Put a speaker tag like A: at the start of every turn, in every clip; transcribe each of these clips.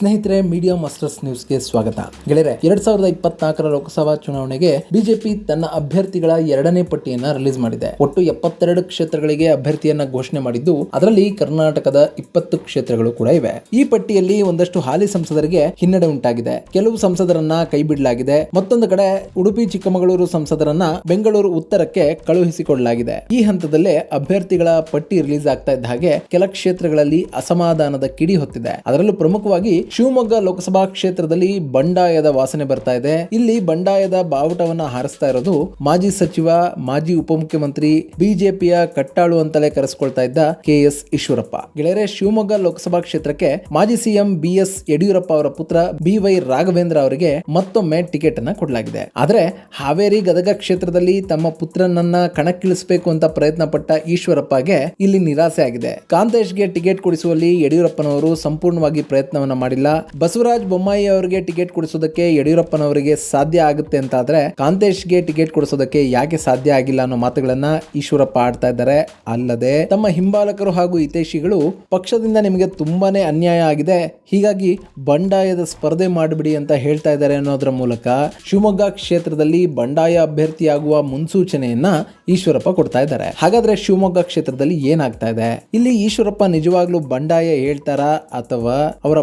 A: ಸ್ನೇಹಿತರೆ media masters ನ್ಯೂಸ್ಗೆ ಸ್ವಾಗತ. ಗೆಳೆಯರೆ, ಎರಡ್ ಸಾವಿರದ ಇಪ್ಪತ್ನಾಲ್ಕರ ಲೋಕಸಭಾ ಚುನಾವಣೆಗೆ ಬಿಜೆಪಿ ತನ್ನ ಅಭ್ಯರ್ಥಿಗಳ ಎರಡನೇ ಪಟ್ಟಿಯನ್ನ ರಿಲೀಸ್ ಮಾಡಿದೆ. ಒಟ್ಟು ಎಪ್ಪತ್ತೆರಡು ಕ್ಷೇತ್ರಗಳಿಗೆ ಅಭ್ಯರ್ಥಿಯನ್ನ ಘೋಷಣೆ ಮಾಡಿದ್ದು, ಅದರಲ್ಲಿ ಕರ್ನಾಟಕದ ಇಪ್ಪತ್ತು ಕ್ಷೇತ್ರಗಳು ಕೂಡ ಇವೆ. ಈ ಪಟ್ಟಿಯಲ್ಲಿ ಒಂದಷ್ಟು ಹಾಲಿ ಸಂಸದರಿಗೆ ಹಿನ್ನಡೆ ಉಂಟಾಗಿದೆ. ಕೆಲವು ಸಂಸದರನ್ನ ಕೈಬಿಡಲಾಗಿದೆ. ಮತ್ತೊಂದು ಕಡೆ, ಉಡುಪಿ, ಚಿಕ್ಕಮಗಳೂರು ಸಂಸದರನ್ನ ಬೆಂಗಳೂರು ಉತ್ತರಕ್ಕೆ ಕಳುಹಿಸಿಕೊಳ್ಳಲಾಗಿದೆ. ಈ ಹಂತದಲ್ಲೇ ಅಭ್ಯರ್ಥಿಗಳ ಪಟ್ಟಿ ರಿಲೀಸ್ ಆಗ್ತಾ ಇದ್ದ ಹಾಗೆ ಕೆಲ ಕ್ಷೇತ್ರಗಳಲ್ಲಿ ಅಸಮಾಧಾನದ ಕಿಡಿ ಹೊತ್ತಿದೆ. ಅದರಲ್ಲೂ ಪ್ರಮುಖವಾಗಿ ಶಿವಮೊಗ್ಗ ಲೋಕಸಭಾ ಕ್ಷೇತ್ರದಲ್ಲಿ ಬಂಡಾಯದ ವಾಸನೆ ಬರ್ತಾ ಇದೆ. ಇಲ್ಲಿ ಬಂಡಾಯದ ಬಾವುಟವನ್ನ ಹಾರಿಸ್ತಾ ಇರೋದು ಮಾಜಿ ಸಚಿವ, ಮಾಜಿ ಉಪಮುಖ್ಯಮಂತ್ರಿ, ಬಿಜೆಪಿಯ ಕಟ್ಟಾಳು ಅಂತಲೇ ಕರೆಸಿಕೊಳ್ತಾ ಇದ್ದ ಕೆ ಎಸ್ ಈಶ್ವರಪ್ಪ. ಗೆಳೆಯರೆ, ಶಿವಮೊಗ್ಗ ಲೋಕಸಭಾ ಕ್ಷೇತ್ರಕ್ಕೆ ಮಾಜಿ ಸಿಎಂ ಬಿ ಎಸ್ ಯಡಿಯೂರಪ್ಪ ಅವರ ಪುತ್ರ ಬಿ ವೈ ರಾಘವೇಂದ್ರ ಅವರಿಗೆ ಮತ್ತೊಮ್ಮೆ ಟಿಕೆಟ್ ಅನ್ನ ಕೊಡಲಾಗಿದೆ. ಆದ್ರೆ ಹಾವೇರಿ ಗದಗ ಕ್ಷೇತ್ರದಲ್ಲಿ ತಮ್ಮ ಪುತ್ರನನ್ನ ಕಣಕ್ಕಿಳಿಸಬೇಕು ಅಂತ ಪ್ರಯತ್ನ ಪಟ್ಟ ಈಶ್ವರಪ್ಪಗೆ ಇಲ್ಲಿ ನಿರಾಸೆ ಆಗಿದೆ. ಕಾಂತೇಶ್ಗೆ ಟಿಕೆಟ್ ಕೊಡಿಸುವಲ್ಲಿ ಯಡಿಯೂರಪ್ಪನವರು ಸಂಪೂರ್ಣವಾಗಿ ಪ್ರಯತ್ನವನ್ನ ಮಾಡಿಲ್ಲ. ಬಸವರಾಜ ಬೊಮ್ಮಾಯಿ ಅವರಿಗೆ ಟಿಕೆಟ್ ಕೊಡಿಸೋದಕ್ಕೆ ಯಡಿಯೂರಪ್ಪನವರಿಗೆ ಸಾಧ್ಯ ಆಗುತ್ತೆ ಅಂತ ಆದ್ರೆ ಕಾಂತೇಶ್ಗೆ ಟಿಕೆಟ್ ಕೊಡಿಸೋದಕ್ಕೆ ಯಾಕೆ ಸಾಧ್ಯ ಆಗಿಲ್ಲ ಅನ್ನೋ ಮಾತುಗಳನ್ನ ಈಶ್ವರಪ್ಪ ಆಡ್ತಾ ಇದ್ದಾರೆ. ಅಲ್ಲದೆ ತಮ್ಮ ಹಿಂಬಾಲಕರು ಹಾಗೂ ಹಿತೈಷಿಗಳು ಪಕ್ಷದಿಂದ ನಿಮಗೆ ತುಂಬಾನೇ ಅನ್ಯಾಯ ಆಗಿದೆ. ಹೀಗಾಗಿ ಬಂಡಾಯದ ಸ್ಪರ್ಧೆ ಮಾಡಿಬಿಡಿ ಅಂತ ಹೇಳ್ತಾ ಇದ್ದಾರೆ ಅನ್ನೋದರ ಮೂಲಕ ಶಿವಮೊಗ್ಗ ಕ್ಷೇತ್ರದಲ್ಲಿ ಬಂಡಾಯ ಅಭ್ಯರ್ಥಿಯಾಗುವ ಮುನ್ಸೂಚನೆಯನ್ನ ಈಶ್ವರಪ್ಪ ಕೊಡ್ತಾ ಇದ್ದಾರೆ. ಹಾಗಾದ್ರೆ ಶಿವಮೊಗ್ಗ ಕ್ಷೇತ್ರದಲ್ಲಿ ಏನಾಗ್ತಾ ಇದೆ? ಇಲ್ಲಿ ಈಶ್ವರಪ್ಪ ನಿಜವಾಗ್ಲೂ ಬಂಡಾಯ ಹೇಳ್ತಾರಾ ಅಥವಾ ಅವರ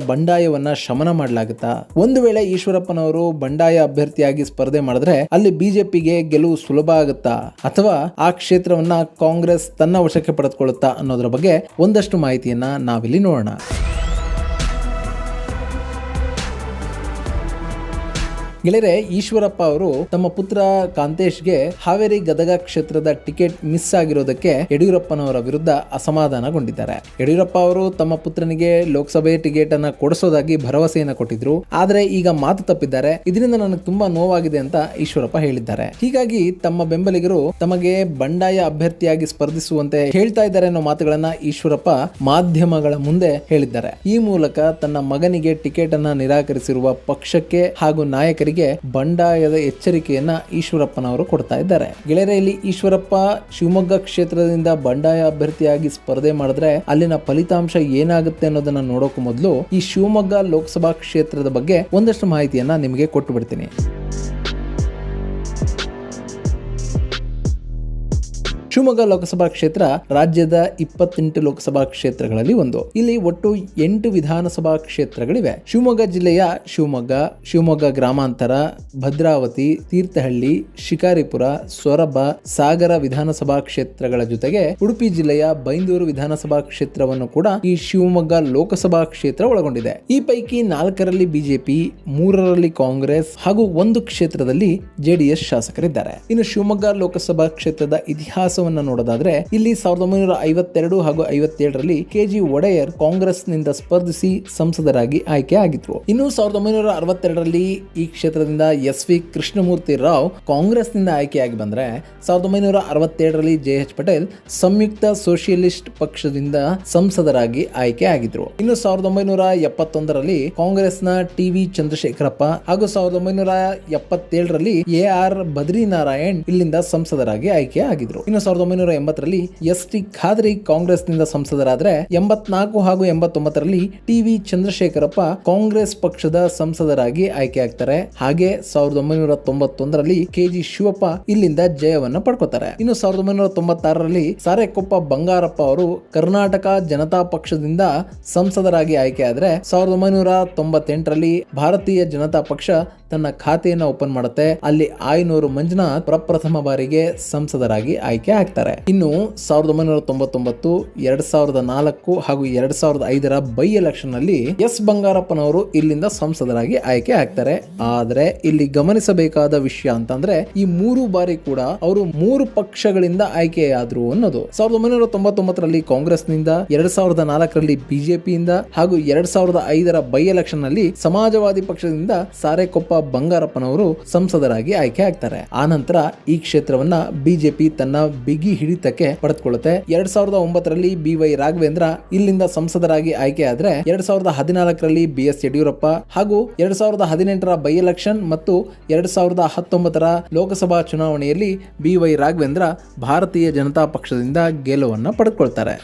A: ಬಂಡಾಯವನ್ನ ಶಮನ ಮಾಡಲಾಗುತ್ತಾ? ಒಂದು ವೇಳೆ ಈಶ್ವರಪ್ಪನವರು ಬಂಡಾಯ ಅಭ್ಯರ್ಥಿಯಾಗಿ ಸ್ಪರ್ಧೆ ಮಾಡಿದ್ರೆ ಅಲ್ಲಿ ಬಿಜೆಪಿಗೆ ಗೆಲುವು ಸುಲಭ ಆಗುತ್ತಾ? ಅಥವಾ ಆ ಕ್ಷೇತ್ರವನ್ನ ಕಾಂಗ್ರೆಸ್ ತನ್ನ ವಶಕ್ಕೆ ಪಡೆದುಕೊಳ್ಳುತ್ತಾ ಅನ್ನೋದ್ರ ಬಗ್ಗೆ ಒಂದಷ್ಟು ಮಾಹಿತಿಯನ್ನ ನಾವಿಲ್ಲಿ ನೋಡೋಣ. ಗೆಳೆಯರೆ, ಈಶ್ವರಪ್ಪ ಅವರು ತಮ್ಮ ಪುತ್ರ ಕಾಂತೇಶ್ಗೆ ಹಾವೇರಿ ಗದಗ ಕ್ಷೇತ್ರದ ಟಿಕೆಟ್ ಮಿಸ್ ಆಗಿರೋದಕ್ಕೆ ಯಡಿಯೂರಪ್ಪನವರ ವಿರುದ್ಧ ಅಸಮಾಧಾನಗೊಂಡಿದ್ದಾರೆ. ಯಡಿಯೂರಪ್ಪ ಅವರು ತಮ್ಮ ಪುತ್ರನಿಗೆ ಲೋಕಸಭೆ ಟಿಕೆಟ್ ಅನ್ನ ಕೊಡಿಸೋದಾಗಿ ಭರವಸೆಯನ್ನ ಕೊಟ್ಟಿದ್ರು. ಆದ್ರೆ ಈಗ ಮಾತು ತಪ್ಪಿದ್ದಾರೆ. ಇದರಿಂದ ನನಗೆ ತುಂಬಾ ನೋವಾಗಿದೆ ಅಂತ ಈಶ್ವರಪ್ಪ ಹೇಳಿದ್ದಾರೆ. ಹೀಗಾಗಿ ತಮ್ಮ ಬೆಂಬಲಿಗರು ತಮಗೆ ಬಂಡಾಯ ಅಭ್ಯರ್ಥಿಯಾಗಿ ಸ್ಪರ್ಧಿಸುವಂತೆ ಹೇಳ್ತಾ ಇದ್ದಾರೆ ಅನ್ನೋ ಮಾತುಗಳನ್ನ ಈಶ್ವರಪ್ಪ ಮಾಧ್ಯಮಗಳ ಮುಂದೆ ಹೇಳಿದ್ದಾರೆ. ಈ ಮೂಲಕ ತನ್ನ ಮಗನಿಗೆ ಟಿಕೆಟ್ ಅನ್ನ ನಿರಾಕರಿಸಿರುವ ಪಕ್ಷಕ್ಕೆ ಹಾಗೂ ನಾಯಕರಿಗೆ ಬಂಡಾಯದ ಎಚ್ಚರಿಕೆಯನ್ನ ಈಶ್ವರಪ್ಪನವರು ಕೊಡ್ತಾ ಇದ್ದಾರೆ. ಗೆಳೆಯರಲ್ಲಿ ಈಶ್ವರಪ್ಪ ಶಿವಮೊಗ್ಗ ಕ್ಷೇತ್ರದಿಂದ ಬಂಡಾಯ ಅಭ್ಯರ್ಥಿಯಾಗಿ ಸ್ಪರ್ಧೆ ಮಾಡಿದ್ರೆ ಅಲ್ಲಿನ ಫಲಿತಾಂಶ ಏನಾಗುತ್ತೆ ಅನ್ನೋದನ್ನ ನೋಡೋಕೆ ಮೊದಲು ಈ ಶಿವಮೊಗ್ಗ ಲೋಕಸಭಾ ಕ್ಷೇತ್ರದ ಬಗ್ಗೆ ಒಂದಷ್ಟು ಮಾಹಿತಿಯನ್ನ ನಿಮಗೆ ಕೊಟ್ಟು ಬಿಡ್ತೀನಿ. ಶಿವಮೊಗ್ಗ ಲೋಕಸಭಾ ಕ್ಷೇತ್ರ ರಾಜ್ಯದ ಇಪ್ಪತ್ತೆಂಟು ಲೋಕಸಭಾ ಕ್ಷೇತ್ರಗಳಲ್ಲಿ ಒಂದು. ಇಲ್ಲಿ ಒಟ್ಟು ಎಂಟು ವಿಧಾನಸಭಾ ಕ್ಷೇತ್ರಗಳಿವೆ. ಶಿವಮೊಗ್ಗ ಜಿಲ್ಲೆಯ ಶಿವಮೊಗ್ಗ ಶಿವಮೊಗ್ಗ ಗ್ರಾಮಾಂತರ, ಭದ್ರಾವತಿ, ತೀರ್ಥಹಳ್ಳಿ, ಶಿಕಾರಿಪುರ, ಸೊರಬ, ಸಾಗರ ವಿಧಾನಸಭಾ ಕ್ಷೇತ್ರಗಳ ಜೊತೆಗೆ ಉಡುಪಿ ಜಿಲ್ಲೆಯ ಬೈಂದೂರು ವಿಧಾನಸಭಾ ಕ್ಷೇತ್ರವನ್ನು ಕೂಡ ಈ ಶಿವಮೊಗ್ಗ ಲೋಕಸಭಾ ಕ್ಷೇತ್ರ ಒಳಗೊಂಡಿದೆ. ಈ ಪೈಕಿ ನಾಲ್ಕರಲ್ಲಿ ಬಿಜೆಪಿ, ಮೂರರಲ್ಲಿ ಕಾಂಗ್ರೆಸ್ ಹಾಗೂ ಒಂದು ಕ್ಷೇತ್ರದಲ್ಲಿ ಜೆಡಿಎಸ್ ಶಾಸಕರಿದ್ದಾರೆ. ಇನ್ನು ಶಿವಮೊಗ್ಗ ಲೋಕಸಭಾ ಕ್ಷೇತ್ರದ ಇತಿಹಾಸವನ್ನು ನೋಡೋದಾದ್ರೆ ಇಲ್ಲಿ ಸಾವಿರದ ಒಂಬೈನೂರ ಐವತ್ತೆರಡು ಹಾಗೂ ಐವತ್ತೇಳರಲ್ಲಿ ಕೆಜಿ ಒಡೆಯರ್ ಕಾಂಗ್ರೆಸ್ನಿಂದ ಸ್ಪರ್ಧಿಸಿ ಸಂಸದರಾಗಿ ಆಯ್ಕೆ ಆಗಿದ್ರು ಇನ್ನು ಸಾವಿರದ ಒಂಬೈನೂರ ಅರವತ್ತೆರಡರಲ್ಲಿ ಈ ಕ್ಷೇತ್ರದಿಂದ ಎಸ್ ವಿ ಕೃಷ್ಣಮೂರ್ತಿ ರಾವ್ ಕಾಂಗ್ರೆಸ್ನಿಂದ ಆಯ್ಕೆಯಾಗಿ ಬಂದ್ರೆ ಸಾವಿರದ ಒಂಬೈನೂರ ಅರವತ್ತೇಳರಲ್ಲಿ ಜೆ ಎಚ್ ಪಟೇಲ್ ಸಂಯುಕ್ತ ಸೋಷಿಯಲಿಸ್ಟ್ ಪಕ್ಷದಿಂದ ಸಂಸದರಾಗಿ ಆಯ್ಕೆ ಆಗಿದ್ರು. ಇನ್ನು ಸಾವಿರದ ಒಂಬೈನೂರ ಎಪ್ಪತ್ತೊಂದರಲ್ಲಿ ಕಾಂಗ್ರೆಸ್ನ ಟಿ ವಿ ಚಂದ್ರಶೇಖರಪ್ಪ ಹಾಗೂ ಸಾವಿರದ ಒಂಬೈನೂರ ಎಪ್ಪತ್ತೇಳರಲ್ಲಿ ಎ ಆರ್ ಬದ್ರಿನಾರಾಯಣ್ ಇಲ್ಲಿಂದ ಸಂಸದರಾಗಿ ಆಯ್ಕೆ ಆಗಿದ್ರು. ಇನ್ನು ಸಾವಿರದ ಒಂಬೈನೂರ ಎಂಬತ್ತರಲ್ಲಿ ಎಸ್ ಟಿ ಖಾದ್ರಿ ಕಾಂಗ್ರೆಸ್ನಿಂದ ಸಂಸದರಾದ್ರೆ ಎಂಬತ್ನಾಲ್ಕು ಹಾಗೂ ಎಂಬತ್ತೊಂಬತ್ತರಲ್ಲಿ ಟಿ ವಿ ಚಂದ್ರಶೇಖರಪ್ಪ ಕಾಂಗ್ರೆಸ್ ಪಕ್ಷದ ಸಂಸದರಾಗಿ ಆಯ್ಕೆ ಆಗ್ತಾರೆ. ಹಾಗೆ ಸಾವಿರದ ಒಂಬೈನೂರ ತೊಂಬತ್ತೊಂದರಲ್ಲಿ ಕೆಜಿ ಶಿವಪ್ಪ ಇಲ್ಲಿಂದ ಜಯವನ್ನ ಪಡ್ಕೋತಾರೆ. ಇನ್ನು ಸಾವಿರದ ಒಂಬೈನೂರ ತೊಂಬತ್ತಾರರಲ್ಲಿ ಸಾರೆಕೊಪ್ಪ ಬಂಗಾರಪ್ಪ ಅವರು ಕರ್ನಾಟಕ ಜನತಾ ಪಕ್ಷದಿಂದ ಸಂಸದರಾಗಿ ಆಯ್ಕೆ ಆದರೆ ಸಾವಿರದ ಒಂಬೈನೂರ ತೊಂಬತ್ತೆಂಟರಲ್ಲಿ ಭಾರತೀಯ ಜನತಾ ಪಕ್ಷ ತನ್ನ ಖಾತೆಯನ್ನ ಓಪನ್ ಮಾಡುತ್ತೆ. ಅಲ್ಲಿ ಆಯ್ನೂರು ಮಂಜುನಾಥ್ ಪ್ರಪ್ರಥಮ ಬಾರಿಗೆ ಸಂಸದರಾಗಿ ಆಯ್ಕೆ ಆಗ್ತಾರೆ. ಇನ್ನು ಸಾವಿರದ ಒಂಬೈನೂರ ತೊಂಬತ್ತೊಂಬತ್ತು, ಎರಡ್ ಸಾವಿರದ ನಾಲ್ಕು ಹಾಗೂ ಎರಡ್ ಸಾವಿರದ ಐದರ ಬೈ ಎಲೆಕ್ಷನ್ನಲ್ಲಿ ಎಸ್ ಬಂಗಾರಪ್ಪನವರು ಇಲ್ಲಿಂದ ಸಂಸದರಾಗಿ ಆಯ್ಕೆ ಆಗ್ತಾರೆ. ಆದ್ರೆ ಇಲ್ಲಿ ಗಮನಿಸಬೇಕಾದ ವಿಷಯ ಅಂತಂದ್ರೆ ಈ ಮೂರು ಬಾರಿ ಕೂಡ ಅವರು ಮೂರು ಪಕ್ಷಗಳಿಂದ ಆಯ್ಕೆಯಾದ್ರು ಅನ್ನೋದು. ಸಾವಿರದ ಒಂಬೈನೂರ ತೊಂಬತ್ತೊಂಬತ್ತರಲ್ಲಿ ಕಾಂಗ್ರೆಸ್ನಿಂದ ಎರಡ್ ಸಾವಿರದ ನಾಲ್ಕರಲ್ಲಿ ಬಿಜೆಪಿಯಿಂದ ಹಾಗೂ ಎರಡ್ ಸಾವಿರದ ಐದರ ಬೈ ಎಲೆಕ್ಷನ್ನಲ್ಲಿ ಸಮಾಜವಾದಿ ಪಕ್ಷದಿಂದ ಸಾರೆಕೊಪ್ಪ ಬಂಗಾರಪ್ಪನವರು ಸಂಸದರಾಗಿ ಆಯ್ಕೆ ಆಗ್ತಾರೆ. ಆ ನಂತರ ಈ ಕ್ಷೇತ್ರವನ್ನ ಬಿಜೆಪಿ ತನ್ನ ಬಿಗಿ ಹಿಡಿತಕ್ಕೆ ಪಡೆದುಕೊಳ್ಳುತ್ತೆ. ಎರಡ್ ಸಾವಿರದ ಒಂಬತ್ತರಲ್ಲಿ ಬಿ ವೈ ರಾಘವೇಂದ್ರ ಇಲ್ಲಿಂದ ಸಂಸದರಾಗಿ ಆಯ್ಕೆ ಆದ್ರೆ ಎರಡ್ ಸಾವಿರದ ಹದಿನಾಲ್ಕರಲ್ಲಿ ಬಿ ಎಸ್ ಯಡಿಯೂರಪ್ಪ ಹಾಗೂ ಎರಡ್ ಸಾವಿರದ ಹದಿನೆಂಟರ ಬೈ ಎಲೆಕ್ಷನ್ ಮತ್ತು ಎರಡ್ ಸಾವಿರದ ಹತ್ತೊಂಬತ್ತರ ಲೋಕಸಭಾ ಚುನಾವಣೆಯಲ್ಲಿ ಬಿ ವೈ ರಾಘವೇಂದ್ರ ಭಾರತೀಯ ಜನತಾ ಪಕ್ಷದಿಂದ ಗೆಲುವನ್ನು ಪಡೆದುಕೊಳ್ತಾರೆ.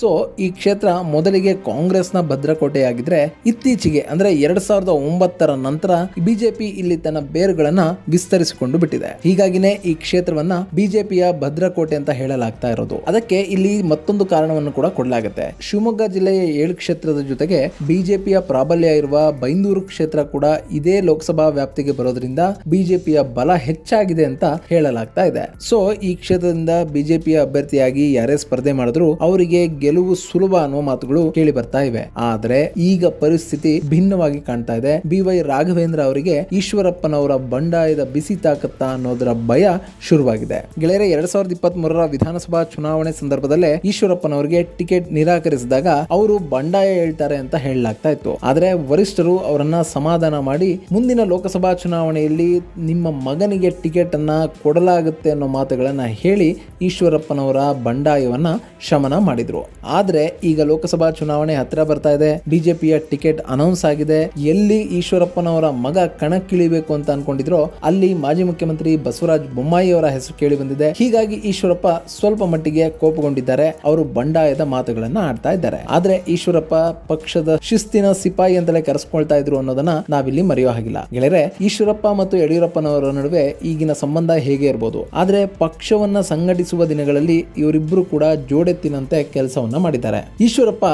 A: ಸೊ, ಈ ಕ್ಷೇತ್ರ ಮೊದಲಿಗೆ ಕಾಂಗ್ರೆಸ್ನ ಭದ್ರಕೋಟೆಯಾಗಿದ್ರೆ ಇತ್ತೀಚೆಗೆ ಅಂದ್ರೆ ಎರಡ್ ಸಾವಿರದ ಒಂಬತ್ತರ ನಂತರ ಬಿಜೆಪಿ ಇಲ್ಲಿ ತನ್ನ ಬೇರುಗಳನ್ನ ವಿಸ್ತರಿಸಿಕೊಂಡು ಬಿಟ್ಟಿದೆ. ಹೀಗಾಗಿನೇ ಈ ಕ್ಷೇತ್ರವನ್ನ ಬಿಜೆಪಿಯ ಭದ್ರಕೋಟೆ ಅಂತ ಹೇಳಲಾಗ್ತಾ ಇರೋದು. ಅದಕ್ಕೆ ಇಲ್ಲಿ ಮತ್ತೊಂದು ಕಾರಣವನ್ನು ಕೂಡ ಕೊಡಲಾಗುತ್ತೆ. ಶಿವಮೊಗ್ಗ ಜಿಲ್ಲೆಯ ಏಳು ಕ್ಷೇತ್ರದ ಜೊತೆಗೆ ಬಿಜೆಪಿಯ ಪ್ರಾಬಲ್ಯ ಇರುವ ಬೈಂದೂರು ಕ್ಷೇತ್ರ ಕೂಡ ಇದೇ ಲೋಕಸಭಾ ವ್ಯಾಪ್ತಿಗೆ ಬರೋದ್ರಿಂದ ಬಿಜೆಪಿಯ ಬಲ ಹೆಚ್ಚಾಗಿದೆ ಅಂತ ಹೇಳಲಾಗ್ತಾ ಇದೆ. ಸೊ, ಈ ಕ್ಷೇತ್ರದಿಂದ ಬಿಜೆಪಿಯ ಅಭ್ಯರ್ಥಿಯಾಗಿ ಯಾರೇ ಸ್ಪರ್ಧೆ ಮಾಡಿದ್ರು ಅವರಿಗೆ ಗೆಲುವು ಸುಲಭ ಅನ್ನೋ ಮಾತುಗಳು ಕೇಳಿ ಬರ್ತಾ ಇವೆ. ಆದ್ರೆ ಈಗ ಪರಿಸ್ಥಿತಿ ಭಿನ್ನವಾಗಿ ಕಾಣ್ತಾ ಇದೆ. ಬಿ ವೈ ರಾಘವೇಂದ್ರ ಅವರಿಗೆ ಈಶ್ವರಪ್ಪನವರ ಬಂಡಾಯದ ಬಿಸಿ ತಾಕತ್ತ ಅನ್ನೋದರ ಭಯ ಶುರುವಾಗಿದೆ. ಗೆಳೆಯರೆ, ಎರಡ್ ಸಾವಿರದ ಇಪ್ಪತ್ತ್ ಮೂರರ ವಿಧಾನಸಭಾ ಚುನಾವಣೆ ಸಂದರ್ಭದಲ್ಲೇ ಈಶ್ವರಪ್ಪನವರಿಗೆ ಟಿಕೆಟ್ ನಿರಾಕರಿಸಿದಾಗ ಅವರು ಬಂಡಾಯ ಹೇಳ್ತಾರೆ ಅಂತ ಹೇಳಲಾಗ್ತಾ ಇತ್ತು. ಆದ್ರೆ ವರಿಷ್ಠರು ಅವರನ್ನ ಸಮಾಧಾನ ಮಾಡಿ ಮುಂದಿನ ಲೋಕಸಭಾ ಚುನಾವಣೆಯಲ್ಲಿ ನಿಮ್ಮ ಮಗನಿಗೆ ಟಿಕೆಟ್ ಅನ್ನ ಕೊಡಲಾಗುತ್ತೆ ಅನ್ನೋ ಮಾತುಗಳನ್ನ ಹೇಳಿ ಈಶ್ವರಪ್ಪನವರ ಬಂಡಾಯವನ್ನ ಶಮನ ಮಾಡಿದ್ರು. ಆದ್ರೆ ಈಗ ಲೋಕಸಭಾ ಚುನಾವಣೆ ಹತ್ತಿರ ಬರ್ತಾ ಇದೆ. ಬಿಜೆಪಿಯ ಟಿಕೆಟ್ ಅನೌನ್ಸ್ ಆಗಿದೆ. ಎಲ್ಲಿ ಈಶ್ವರಪ್ಪನವರ ಮಗ ಕಣಕ್ಕಿಳಿಬೇಕು ಅಂತ ಅನ್ಕೊಂಡಿದ್ರೋ ಅಲ್ಲಿ ಮಾಜಿ ಮುಖ್ಯಮಂತ್ರಿ ಬಸವರಾಜ ಬೊಮ್ಮಾಯಿ ಅವರ ಹೆಸರು ಕೇಳಿ ಬಂದಿದೆ. ಹೀಗಾಗಿ ಈಶ್ವರಪ್ಪ ಸ್ವಲ್ಪ ಮಟ್ಟಿಗೆ ಕೋಪಗೊಂಡಿದ್ದಾರೆ. ಅವರು ಬಂಡಾಯದ ಮಾತುಗಳನ್ನ ಆಡ್ತಾ ಇದ್ದಾರೆ. ಆದ್ರೆ ಈಶ್ವರಪ್ಪ ಪಕ್ಷದ ಶಿಸ್ತಿನ ಸಿಪಾಯಿ ಅಂತಲೇ ಕರೆಸ್ಕೊಳ್ತಾ ಇದ್ರು ಅನ್ನೋದನ್ನ ನಾವಿಲ್ಲಿ ಮರೆಯೋ ಹಾಗಿಲ್ಲ. ಗೆಳೆಯರೆ, ಈಶ್ವರಪ್ಪ ಮತ್ತು ಯಡಿಯೂರಪ್ಪನವರ ನಡುವೆ ಈಗಿನ ಸಂಬಂಧ ಹೇಗೆ ಇರಬಹುದು ಆದ್ರೆ ಪಕ್ಷವನ್ನ ಸಂಘಟಿಸುವ ದಿನಗಳಲ್ಲಿ ಇವರಿಬ್ಬರು ಕೂಡ ಜೋಡೆತ್ತಿನಂತೆ ಕೆಲಸವನ್ನ ಮಾಡಿದ್ದಾರೆ. ಈಶ್ವರಪ್ಪ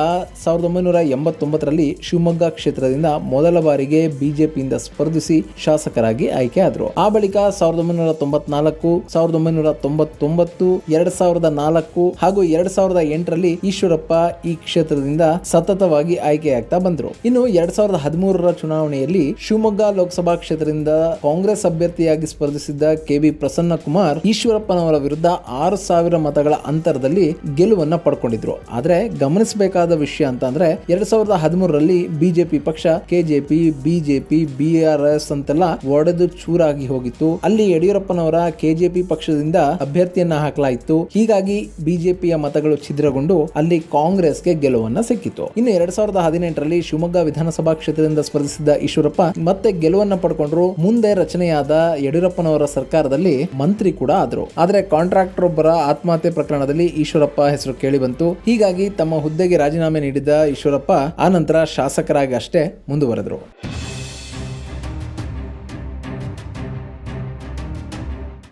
A: ಸಾವಿರದ ಒಂಬೈನೂರ ಎಂಬತ್ತೊಂಬತ್ತರಲ್ಲಿ ಶಿವಮೊಗ್ಗ ಕ್ಷೇತ್ರದಿಂದ ಮೊದಲ ಬಾರಿಗೆ ಬಿಜೆಪಿಯಿಂದ ಸ್ಪರ್ಧಿಸಿ ಶಾಸಕರಾಗಿ ಆಯ್ಕೆಯಾದರು ಆ ಬಳಿಕ ಸಾವಿರದ ಒಂಬೈನೂರ ತೊಂಬತ್ನಾಲ್ಕು, ಸಾವಿರದ ಒಂಬೈನೂರ ತೊಂಬತ್ತೊಂಬತ್ತು, ಎರಡ್ ಸಾವಿರದ ನಾಲ್ಕು ಹಾಗೂ ಎರಡ್ ಸಾವಿರದ ಎಂಟರಲ್ಲಿ ಈಶ್ವರಪ್ಪ ಈ ಕ್ಷೇತ್ರದಿಂದ ಸತತವಾಗಿ ಆಯ್ಕೆಯಾಗ್ತಾ ಬಂದರು. ಇನ್ನು ಎರಡ್ ಸಾವಿರದ ಹದಿಮೂರರ ಚುನಾವಣೆಯಲ್ಲಿ ಶಿವಮೊಗ್ಗ ಲೋಕಸಭಾ ಕ್ಷೇತ್ರದಿಂದ ಕಾಂಗ್ರೆಸ್ ಅಭ್ಯರ್ಥಿಯಾಗಿ ಸ್ಪರ್ಧಿಸಿದ್ದ ಕೆಬಿ ಪ್ರಸನ್ನ ಕುಮಾರ್ ಈಶ್ವರಪ್ಪನವರ ವಿರುದ್ಧ ಆರು ಸಾವಿರ ಮತಗಳ ಅಂತರದಲ್ಲಿ ಗೆಲುವನ್ನ ಪಡ್ಕೊಂಡಿದ್ರು. ಆದ್ರೆ ಗಮನಿಸಬೇಕಾದ ವಿಷಯ ಅಂತ ಅಂದ್ರೆ ಎರಡ್ ಸಾವಿರದ ಹದಿಮೂರರಲ್ಲಿ ಬಿಜೆಪಿ ಪಕ್ಷ, ಕೆಜೆಪಿ, ಬಿಜೆಪಿ, ಬಿಆರ್ಎಸ್ ಅಂತೆಲ್ಲ ಒಡೆದು ಚೂರಾಗಿ ಹೋಗಿತ್ತು. ಅಲ್ಲಿ ಯಡಿಯೂರಪ್ಪನವರ ಕೆಜೆಪಿ ಪಕ್ಷದಿಂದ ಅಭ್ಯರ್ಥಿಯನ್ನ ಹಾಕಲಾಯಿತು ಹೀಗಾಗಿ ಬಿಜೆಪಿಯ ಮತಗಳು ಛಿದ್ರಗೊಂಡು ಅಲ್ಲಿ ಕಾಂಗ್ರೆಸ್ಗೆ ಗೆಲುವನ್ನ ಸಿಕ್ಕಿತು ಇನ್ನು ಎರಡ್ ಸಾವಿರದ ಹದಿನೆಂಟರಲ್ಲಿ ಶಿವಮೊಗ್ಗ ವಿಧಾನಸಭಾ ಕ್ಷೇತ್ರದಿಂದ ಸ್ಪರ್ಧಿಸಿದ್ದ ಈಶ್ವರಪ್ಪ ಮತ್ತೆ ಗೆಲುವನ್ನ ಪಡ್ಕೊಂಡ್ರು. ಮುಂದೆ ರಚನೆಯಾದ ಯಡಿಯೂರಪ್ಪನವರ ಸರ್ಕಾರದಲ್ಲಿ ಮಂತ್ರಿ ಕೂಡ ಆದ್ರು. ಆದರೆ ಕಾಂಟ್ರಾಕ್ಟರ್ ಒಬ್ಬರ ಆತ್ಮಹತ್ಯೆ ಪ್ರಕರಣದಲ್ಲಿ ಈಶ್ವರಪ್ಪ ಹೆಸರು ಕೇಳಿ ಬಂತು. ಹೀಗಾಗಿ ತಮ್ಮ ಹುದ್ದೆಗೆ ರಾಜೀನಾಮೆ ನೀಡಿದ್ದ ಈಶ್ವರಪ್ಪ ಆ ನಂತರ ಶಾಸಕರಾಗಿ ಅಷ್ಟೇ ಮುಂದುವರೆದ್ರು.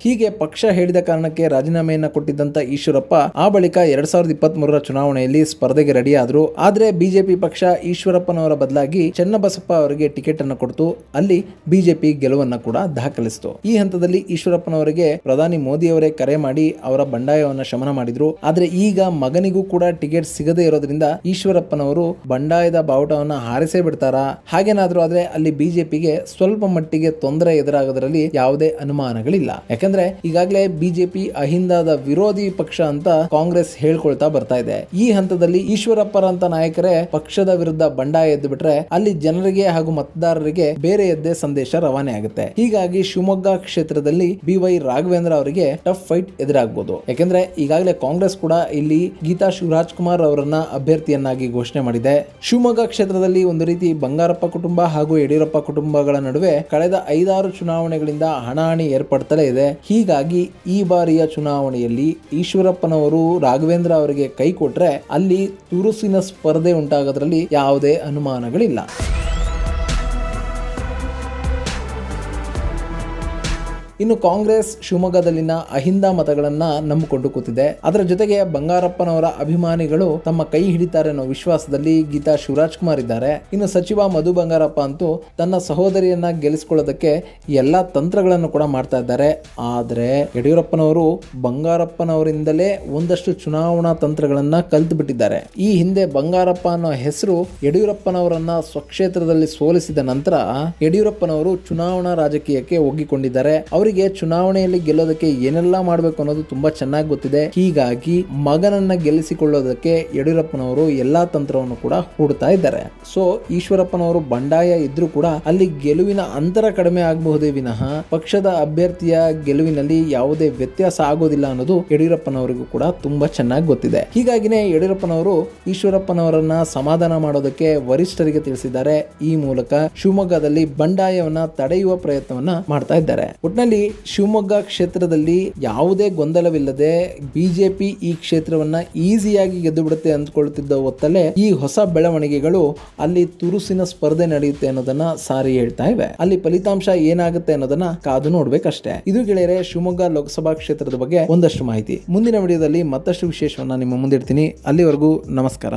A: ಹೀಗೆ ಪಕ್ಷ ಹೇಳಿದ ಕಾರಣಕ್ಕೆ ರಾಜೀನಾಮೆಯನ್ನ ಕೊಟ್ಟಿದ್ದಂತ ಈಶ್ವರಪ್ಪ ಆ ಬಳಿಕ ಎರಡ್ ಸಾವಿರದ ಇಪ್ಪತ್ತ್ ಚುನಾವಣೆಯಲ್ಲಿ ಸ್ಪರ್ಧೆಗೆ ರೆಡಿಯಾದರು ಆದ್ರು. ಆದ್ರೆ ಬಿಜೆಪಿ ಪಕ್ಷ ಈಶ್ವರಪ್ಪನವರ ಬದಲಾಗಿ ಚನ್ನಬಸಪ್ಪ ಅವರಿಗೆ ಟಿಕೆಟ್ ಅನ್ನು ಕೊಡ್ತು. ಅಲ್ಲಿ ಬಿಜೆಪಿ ಗೆಲುವನ್ನ ಕೂಡ ದಾಖಲಿಸಿತು. ಈ ಹಂತದಲ್ಲಿ ಈಶ್ವರಪ್ಪನವರಿಗೆ ಪ್ರಧಾನಿ ಮೋದಿ ಅವರೇ ಕರೆ ಮಾಡಿ ಅವರ ಬಂಡಾಯವನ್ನ ಶಮನ ಮಾಡಿದ್ರು. ಆದ್ರೆ ಈಗ ಮಗನಿಗೂ ಕೂಡ ಟಿಕೆಟ್ ಸಿಗದೇ ಇರೋದ್ರಿಂದ ಈಶ್ವರಪ್ಪನವರು ಬಂಡಾಯದ ಬಾವುಟವನ್ನ ಹಾರಿಸೇ ಬಿಡ್ತಾರಾ? ಹಾಗೇನಾದ್ರೂ ಆದ್ರೆ ಅಲ್ಲಿ ಬಿಜೆಪಿಗೆ ಸ್ವಲ್ಪ ಮಟ್ಟಿಗೆ ತೊಂದರೆ ಎದುರಾಗೋದ್ರಲ್ಲಿ ಯಾವುದೇ ಅನುಮಾನಗಳಿಲ್ಲ. ಯಾಕಂದ್ರೆ ಈಗಾಗಲೇ ಬಿಜೆಪಿ ಅಹಿಂದದ ವಿರೋಧಿ ಪಕ್ಷ ಅಂತ ಕಾಂಗ್ರೆಸ್ ಹೇಳ್ಕೊಳ್ತಾ ಬರ್ತಾ ಇದೆ. ಈ ಹಂತದಲ್ಲಿ ಈಶ್ವರಪ್ಪರಂತ ನಾಯಕರೇ ಪಕ್ಷದ ವಿರುದ್ಧ ಬಂಡಾಯ ಎದ್ದು ಬಿಟ್ರೆ ಅಲ್ಲಿ ಜನರಿಗೆ ಹಾಗೂ ಮತದಾರರಿಗೆ ಬೇರೆ ಎದ್ದೇ ಸಂದೇಶ ರವಾನೆ ಆಗುತ್ತೆ. ಹೀಗಾಗಿ ಶಿವಮೊಗ್ಗ ಕ್ಷೇತ್ರದಲ್ಲಿ ಬಿ ವೈ ರಾಘವೇಂದ್ರ ಅವರಿಗೆ ಟಫ್ ಫೈಟ್ ಎದುರಾಗಬಹುದು ಯಾಕಂದ್ರೆ ಈಗಾಗಲೇ ಕಾಂಗ್ರೆಸ್ ಕೂಡ ಇಲ್ಲಿ ಗೀತಾ ಶಿವರಾಜ್ ಕುಮಾರ್ ಅವರನ್ನ ಅಭ್ಯರ್ಥಿಯನ್ನಾಗಿ ಘೋಷಣೆ ಮಾಡಿದೆ. ಶಿವಮೊಗ್ಗ ಕ್ಷೇತ್ರದಲ್ಲಿ ಒಂದು ರೀತಿ ಬಂಗಾರಪ್ಪ ಕುಟುಂಬ ಹಾಗೂ ಯಡಿಯೂರಪ್ಪ ಕುಟುಂಬಗಳ ನಡುವೆ ಕಳೆದ ಐದಾರು ಚುನಾವಣೆಗಳಿಂದ ಹಣಾಹಣಿ ಏರ್ಪಡ್ತಲೇ ಇದೆ. ಹೀಗಾಗಿ ಈ ಬಾರಿಯ ಚುನಾವಣೆಯಲ್ಲಿ ಈಶ್ವರಪ್ಪನವರು ರಾಘವೇಂದ್ರ ಅವರಿಗೆ ಕೈ ಕೊಟ್ಟರೆ ಅಲ್ಲಿ ತುರುಸಿನ ಸ್ಪರ್ಧೆ ಉಂಟಾಗೋದ್ರಲ್ಲಿ ಯಾವುದೇ ಅನುಮಾನಗಳಿಲ್ಲ. ಇನ್ನು ಕಾಂಗ್ರೆಸ್ ಶಿವಮೊಗ್ಗದಲ್ಲಿನ ಅಹಿಂದ ಮತಗಳನ್ನ ನಂಬಿಕೊಂಡು ಕೂತಿದೆ. ಅದರ ಜೊತೆಗೆ ಬಂಗಾರಪ್ಪನವರ ಅಭಿಮಾನಿಗಳು ತಮ್ಮ ಕೈ ಹಿಡಿತಾರೆ ಅನ್ನೋ ವಿಶ್ವಾಸದಲ್ಲಿ ಗೀತಾ ಶಿವರಾಜ್ ಕುಮಾರ್ ಇದ್ದಾರೆ. ಇನ್ನು ಸಚಿವ ಮಧು ಬಂಗಾರಪ್ಪ ಅಂತೂ ತನ್ನ ಸಹೋದರಿಯನ್ನ ಗೆಲ್ಲಿಸಿಕೊಳ್ಳೋದಕ್ಕೆ ಎಲ್ಲಾ ತಂತ್ರಗಳನ್ನು ಕೂಡ ಮಾಡ್ತಾ ಇದ್ದಾರೆ. ಆದರೆ ಯಡಿಯೂರಪ್ಪನವರು ಬಂಗಾರಪ್ಪನವರಿಂದಲೇ ಒಂದಷ್ಟು ಚುನಾವಣಾ ತಂತ್ರಗಳನ್ನ ಕಲ್ತು ಬಿಟ್ಟಿದ್ದಾರೆ ಈ ಹಿಂದೆ ಬಂಗಾರಪ್ಪ ಅನ್ನೋ ಹೆಸರು ಯಡಿಯೂರಪ್ಪನವರನ್ನ ಸ್ವಕ್ಷೇತ್ರದಲ್ಲಿ ಸೋಲಿಸಿದ ನಂತರ ಯಡಿಯೂರಪ್ಪನವರು ಚುನಾವಣಾ ರಾಜಕೀಯಕ್ಕೆ ಒಗ್ಗಿಕೊಂಡಿದ್ದಾರೆ. ಅವರಿಗೆ ಚುನಾವಣೆಯಲ್ಲಿ ಗೆಲ್ಲೋದಕ್ಕೆ ಏನೆಲ್ಲ ಮಾಡಬೇಕು ಅನ್ನೋದು ತುಂಬಾ ಚೆನ್ನಾಗಿ ಗೊತ್ತಿದೆ. ಹೀಗಾಗಿ ಮಗನನ್ನ ಗೆಲ್ಲಿಸಿಕೊಳ್ಳೋದಕ್ಕೆ ಯಡಿಯೂರಪ್ಪನವರು ಎಲ್ಲಾ ತಂತ್ರವನ್ನು ಕೂಡ ಹೂಡ್ತಾ ಇದ್ದಾರೆ. ಸೊ ಈಶ್ವರಪ್ಪನವರು ಬಂಡಾಯ ಇದ್ರೂ ಕೂಡ ಅಲ್ಲಿ ಗೆಲುವಿನ ಅಂತರ ಕಡಿಮೆ ಆಗಬಹುದೇ ವಿನಃ ಪಕ್ಷದ ಅಭ್ಯರ್ಥಿಯ ಗೆಲುವಿನಲ್ಲಿ ಯಾವುದೇ ವ್ಯತ್ಯಾಸ ಆಗೋದಿಲ್ಲ ಅನ್ನೋದು ಯಡಿಯೂರಪ್ಪನವರಿಗೂ ಕೂಡ ತುಂಬಾ ಚೆನ್ನಾಗಿ ಗೊತ್ತಿದೆ. ಹೀಗಾಗಿನೇ ಯಡಿಯೂರಪ್ಪನವರು ಈಶ್ವರಪ್ಪನವರನ್ನ ಸಮಾಧಾನ ಮಾಡೋದಕ್ಕೆ ವರಿಷ್ಠರಿಗೆ ತಿಳಿಸಿದ್ದಾರೆ. ಈ ಮೂಲಕ ಶಿವಮೊಗ್ಗದಲ್ಲಿ ಬಂಡಾಯವನ್ನ ತಡೆಯುವ ಪ್ರಯತ್ನವನ್ನ ಮಾಡ್ತಾ ಇದ್ದಾರೆ. ಇಲ್ಲಿ ಶಿವಮೊಗ್ಗ ಕ್ಷೇತ್ರದಲ್ಲಿ ಯಾವುದೇ ಗೊಂದಲವಿಲ್ಲದೆ ಬಿಜೆಪಿ ಈ ಕ್ಷೇತ್ರವನ್ನ ಈಸಿಯಾಗಿ ಗೆದ್ದು ಬಿಡುತ್ತೆ ಅಂದ್ಕೊಳ್ತಿದ್ದ ಹೊತ್ತಲ್ಲೇ ಈ ಹೊಸ ಬೆಳವಣಿಗೆಗಳು ಅಲ್ಲಿ ತುರುಸಿನ ಸ್ಪರ್ಧೆ ನಡೆಯುತ್ತೆ ಅನ್ನೋದನ್ನ ಸಾರಿ ಹೇಳ್ತಾ ಇವೆ. ಅಲ್ಲಿ ಫಲಿತಾಂಶ ಏನಾಗುತ್ತೆ ಅನ್ನೋದನ್ನ ಕಾದು ನೋಡ್ಬೇಕಷ್ಟೇ. ಇದು ಗೆಳೆಯರೆ, ಶಿವಮೊಗ್ಗ ಲೋಕಸಭಾ ಕ್ಷೇತ್ರದ ಬಗ್ಗೆ ಒಂದಷ್ಟು ಮಾಹಿತಿ. ಮುಂದಿನ ವಿಡಿಯೋದಲ್ಲಿ ಮತ್ತಷ್ಟು ವಿಶೇಷವನ್ನ ನಿಮ್ಮ ಮುಂದಿಡ್ತೀನಿ. ಅಲ್ಲಿವರೆಗೂ ನಮಸ್ಕಾರ.